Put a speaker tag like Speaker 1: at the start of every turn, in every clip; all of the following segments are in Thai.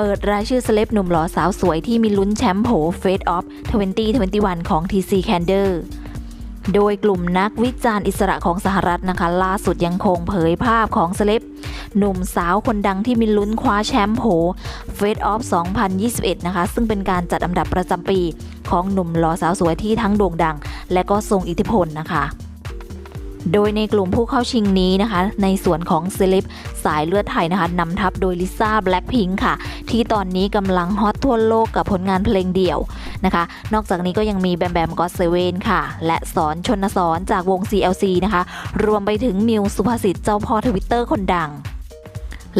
Speaker 1: เปิดรายชื่อเซเลบหนุ่มหล่อสาวสวยที่มีลุ้นแชมป์โผ Fate of 2021 ของ TC Candor โดยกลุ่มนักวิจารณ์อิสระของสหรัฐนะคะ ล่าสุดยังคงเผยภาพของเซเลบหนุ่มสาวคนดังที่มีลุ้นคว้าแชมป์โผ Fate of 2021 นะคะ ซึ่งเป็นการจัดอันดับประจำปีของหนุ่มหล่อสาวสวยที่ทั้งโด่งดัง และก็ทรงอิทธิพลนะคะ โดยในกลุ่มผู้เข้าชิงนี้นะคะ ในส่วนของเซเลบสายเลือดไทยนะคะนำทัพโดยลิซ่าแบล็คพิงค่ะ ที่ตอนนี้กำลังฮอตทั่วโลกกับผลงานเพลงเดี่ยวนะคะ นอกจากนี้ก็ยังมีแบมแบมก็เซเว่นค่ะ และสอนชนสอนจากวง CLC นะคะ รวมไปถึงมิวสุภาษิตเจ้าพ่อทวิตเตอร์คนดัง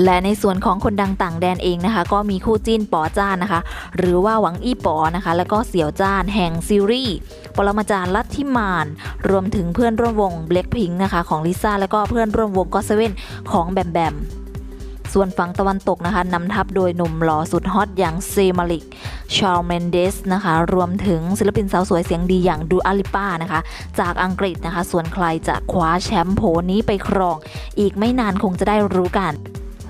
Speaker 1: และในส่วนของคนดังต่างแดนเองนะคะ ก็มีคู่จิ้นป๋อจ้านนะคะ หรือว่าหวังอี้ป๋อนะคะ แล้วก็เสี่ยวจ้านแห่งซีรีส์ปรมาจารย์ลัทธิมาน รวมถึงเพื่อนร่วมวง Blackpink นะคะของลิซ่าแล้วก็เพื่อนร่วมวงก็เซเว่นของแบมแบมส่วนฝั่งตะวันตกนะคะนำทัพโดยหนุ่มหล่อสุดฮอตอย่างเซมาลิก ชาร์ลเมนเดสนะคะ รวมถึงศิลปินสาวสวยเสียงดีอย่างดูอาลิป้านะคะ จากอังกฤษนะคะ ส่วนใครจะคว้าแชมป์โผนี้ไปครอง อีกไม่นานคงจะได้รู้กัน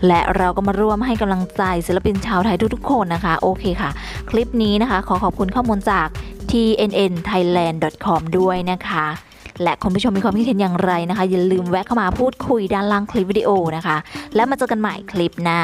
Speaker 1: และเราก็มาร่วมให้กำลังใจศิลปินชาวไทยทุกๆคนนะคะ โอเคค่ะ คลิปนี้นะคะ ขอขอบคุณข้อมูลจาก tnnthailand.com ด้วยนะคะ และคุณผู้ชมมีความคิดเห็นอย่างไรนะคะ อย่าลืมแวะเข้ามาพูดคุยด้านล่างคลิปวิดีโอนะคะ แล้วมาเจอกันใหม่คลิปหน้า